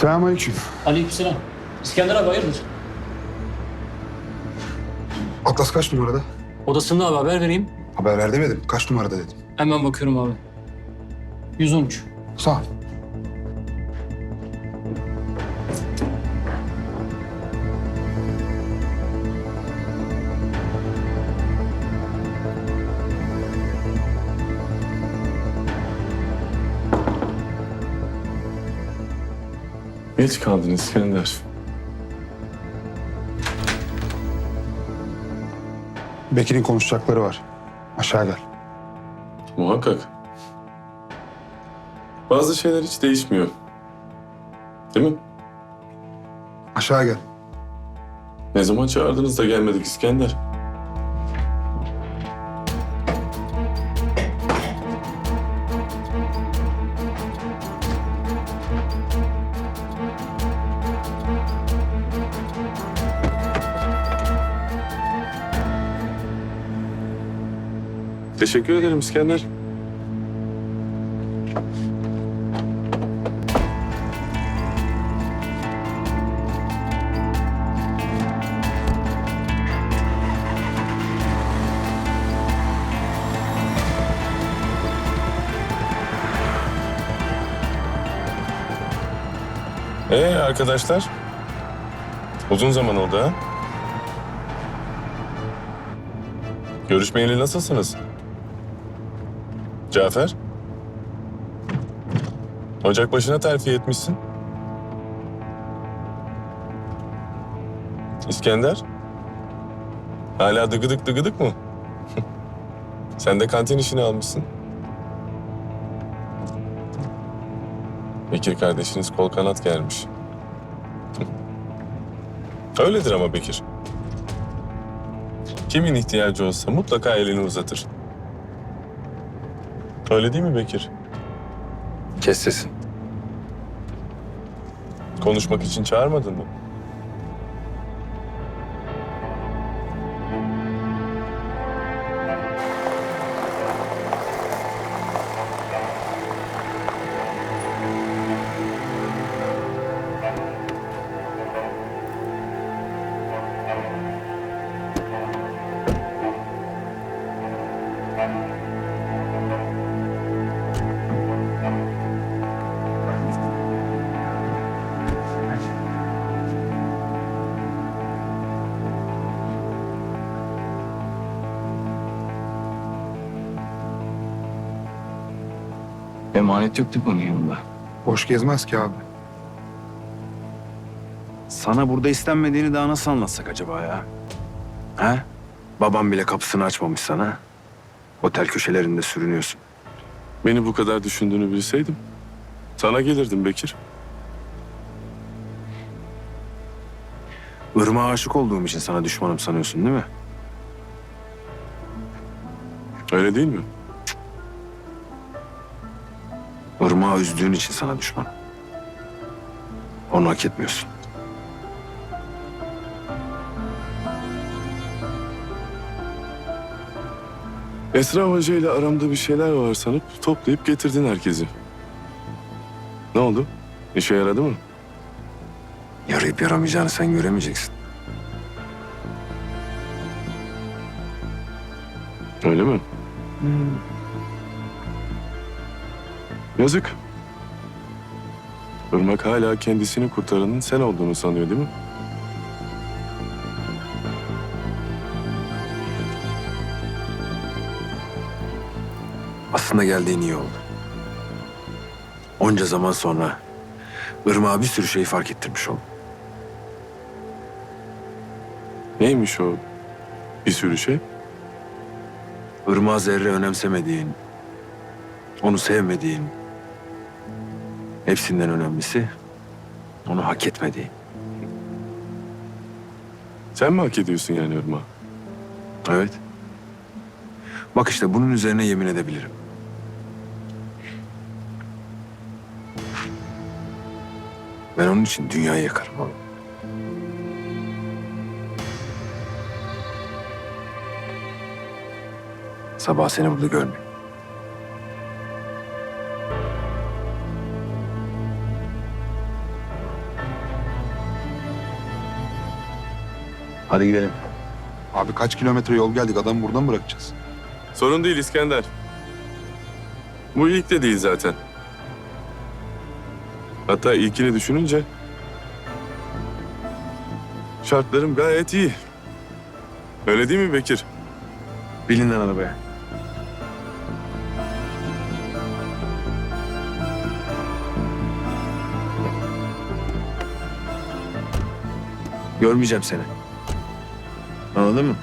Selamünaleyküm. Aleykümselam. İskender abi hayırdır? Atlas kaç numarada? Odasında abi haber vereyim. Haber ver demedim. Kaç numarada dedim. Hemen bakıyorum abi. 113. Sağ ol. Geç kaldın İskender. Bekir'in konuşacakları var. Aşağı gel. Muhakkak. Bazı şeyler hiç değişmiyor. Değil mi? Aşağı gel. Ne zaman çağırdınız da gelmedik İskender? Teşekkür ederim İskender. Ee arkadaşlar? Uzun zaman oldu ha? Görüşmeyeli nasılsınız? Cafer? Ocak başına terfi etmişsin. İskender? Hala dıgıdık dıgıdık mı? Sen de kantin işini almışsın. Bekir kardeşiniz kol kanat gelmiş. Öyledir ama Bekir. Kimin ihtiyacı olsa mutlaka elini uzatır. Öyle değil mi Bekir? Kes sesini. Konuşmak için çağırmadın mı? Emanet yoktu bunun yanında. Boş gezmez ki abi. Sana burada istenmediğini daha nasıl anlatsak acaba ya? Ha? Babam bile kapısını açmamış sana. Otel köşelerinde sürünüyorsun. Beni bu kadar düşündüğünü bilseydim sana gelirdim Bekir. Irmağa aşık olduğum için sana düşmanım sanıyorsun değil mi? Öyle değil mi? Irmağı üzdüğün için sana düşmanım. Onu hak etmiyorsun. Esra Hoca ile aramda bir şeyler var sanıp toplayıp getirdin herkesi. Ne oldu? İşe yaradı mı? Yarayıp yaramayacağını sen göremeyeceksin. Öyle mi? Yazık. Irmak hala kendisini kurtaranın sen olduğunu sanıyor değil mi? Aslında geldiğin iyi oldu. Onca zaman sonra Irmak'a bir sürü şeyi fark ettirmiş oldum. Neymiş o bir sürü şey? Irmak'ı zerre önemsemediğin, onu sevmediğin, hepsinden önemlisi onu hak etmediğin. Sen mi hak ediyorsun yani Irmak? Evet. Bak işte bunun üzerine yemin edebilirim. Ben onun için dünyayı yakarım oğlum. Sabah seni burada görmeyeyim. Hadi gidelim. Abi kaç kilometre yol geldik adamı buradan mı bırakacağız? Sorun değil İskender. Bu ilk de değil zaten. Hatta ilkini düşününce şartlarım gayet iyi. Öyle değil mi Bekir? Binin lan arabaya. Görmeyeceğim seni. Anladın mı?